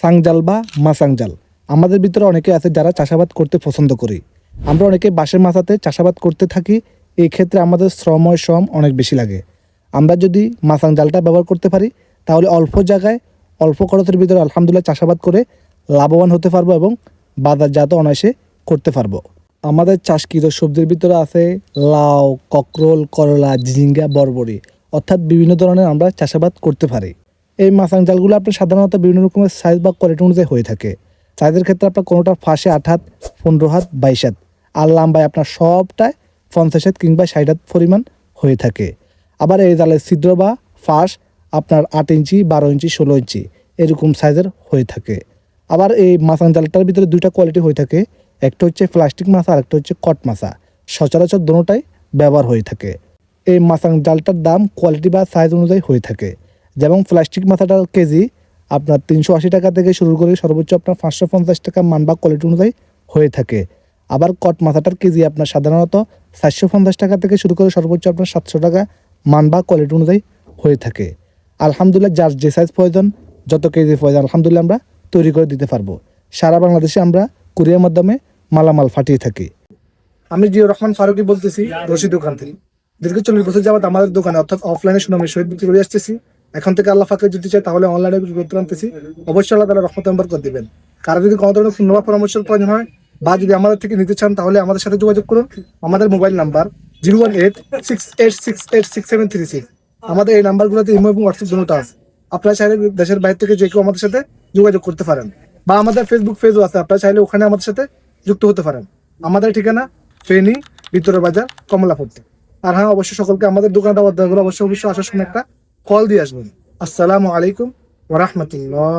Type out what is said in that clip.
সাংজাল বা মাসাংজাল। আমাদের ভিতরে অনেকে আছে যারা চাষাবাদ করতে পছন্দ করি। আমরা অনেকে বাঁশের মাথাতে চাষাবাদ করতে থাকি, এই ক্ষেত্রে আমাদের শ্রম ও শ্রম অনেক বেশি লাগে। আমরা যদি মাসাং জালটা ব্যবহার করতে পারি, তাহলে অল্প জায়গায় অল্প খরচের ভিতরে আলহামদুলিল্লাহ চাষাবাদ করে লাভবান হতে পারব এবং বাজারজাত অনায়াসে করতে পারব। আমাদের চাষকৃত সবজির ভিতরে আছে লাউ, ককরোল, করলা, ঝিঙ্গা বরবরি অর্থাৎ বিভিন্ন ধরনের আমরা চাষাবাদ করতে পারি। এই মাছাং জালগুলো আপনার সাধারণত বিভিন্ন রকমের সাইজ বা কোয়ালিটি অনুযায়ী হয়ে থাকে। সাইজের ক্ষেত্রে আপনার কোনোটা ফাঁসে আট হাত, পনেরো হাত, বাইশ হাত। আর লাম্বায় আপনার সবটায় পঞ্চাশ হাত কিংবা ষাট হাত পরিমাণ হয়ে থাকে। আবার এই জালের ছিদ্র বা ফাঁস আপনার আট ইঞ্চি, বারো ইঞ্চি, ষোলো ইঞ্চি এরকম সাইজের হয়ে থাকে। আবার এই মাছাং জালটার ভিতরে দুইটা কোয়ালিটি হয়ে থাকে। একটা হচ্ছে প্লাস্টিক মাছা আর একটা হচ্ছে কট মাছা। সচরাচর দোনোটাই ব্যবহার হয়ে থাকে। এই মাছাং জালটার দাম কোয়ালিটি বা সাইজ অনুযায়ী হয়ে থাকে। যেমন প্লাস্টিক মাথাটার কেজি, আপনার তিনশো আশি টাকা থেকে শুরু করে সর্বোচ্চ আপনার পাঁচশো পঞ্চাশ টাকা মান বা কোয়ালিটি অনুযায়ী হয়ে থাকে। আবার কট মাথাটার কেজি আপনার সাধারণত চারশো পঞ্চাশ টাকা থেকে শুরু করে সর্বোচ্চ আপনার সাতশো টাকা মান বা কোয়ালিটি অনুযায়ী হয়ে থাকে। আলহামদুলিল্লাহ যার যে সাইজ প্রয়োজন, যত কেজি প্রয়োজন, আলহামদুলিল্লাহ আমরা তৈরি করে দিতে পারব। সারা বাংলাদেশে আমরা কুরিয়ার মাধ্যমে মালামাল ফাটিয়ে থাকি। আমি জিও রহমান ফারুকি বলতেছি রশি দোকান থেকে। দীর্ঘ চল্লিশ বছর যাবত আমাদের দোকানে অর্থাৎ অফলাইনে সুনামের সহিত বিক্রি করে আসতেছি। এখন থেকে আল্লাহ ফাঁকে যদি চাই তাহলে অনলাইনে করতে আনতেছি অবশ্যই আল্লাহ তালা রহমত নম্বর করে দিবেন। কারও যদি কোনো ধরনের নম্বর পরামর্শের প্রয়োজন হয়, বা যদি আমাদের থেকে নিতে চান, তাহলে আমাদের সাথে যোগাযোগ করুন। আমাদের mobile number zero one eight six eight six eight six seven three six. আমাদের এই নাম্বারগুলোতে ইমো এবং হোয়াটসঅ্যাপ দুটো আছে। আপনারা চাইলে দেশের বাইরে থেকে যে কেউ আমাদের সাথে যোগাযোগ করতে পারেন। বা আমাদের ফেসবুক পেজও আছে, আপনারা চাইলে ওখানে আমাদের সাথে যুক্ত হতে পারেন। আমাদের ঠিকানা ফেনী ভিতরে বাজার, কমলাপুর। আর হ্যাঁ অবশ্যই সকলকে আমাদের দোকান দাওয়াত দেওয়া অবশ্যই অবশ্যই আসার সময় একটা কল দিয়ে আসবেন আসসালামু আলাইকুম ওরহমতুল্লাহ